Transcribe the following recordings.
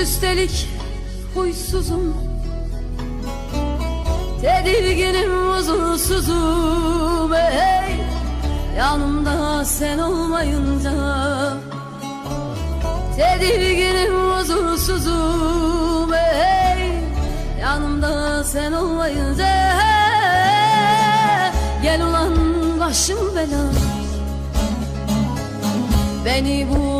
Üstelik huysuzum. Tedirginim huzursuzum. Ey Yanımda sen olmayınca. Tedirginim huzursuzum. Ey Yanımda sen olmayınca. Gel ulan başım bela. Beni bu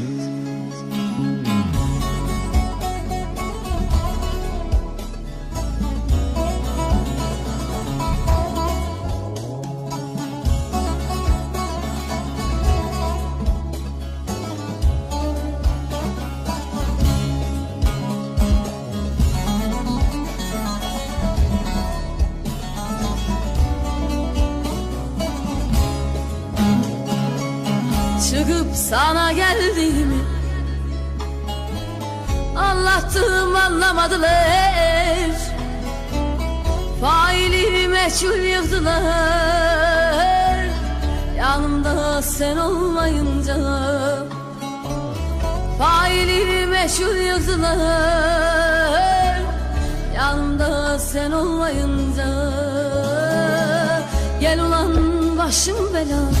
Çıkıp sana geldiğimi Anlattım anlamadılar. Faili meçhul yıktılar Yanımda sen olmayınca Faili meçhul yıktılar Yanımda sen olmayınca Gel ulan başım belada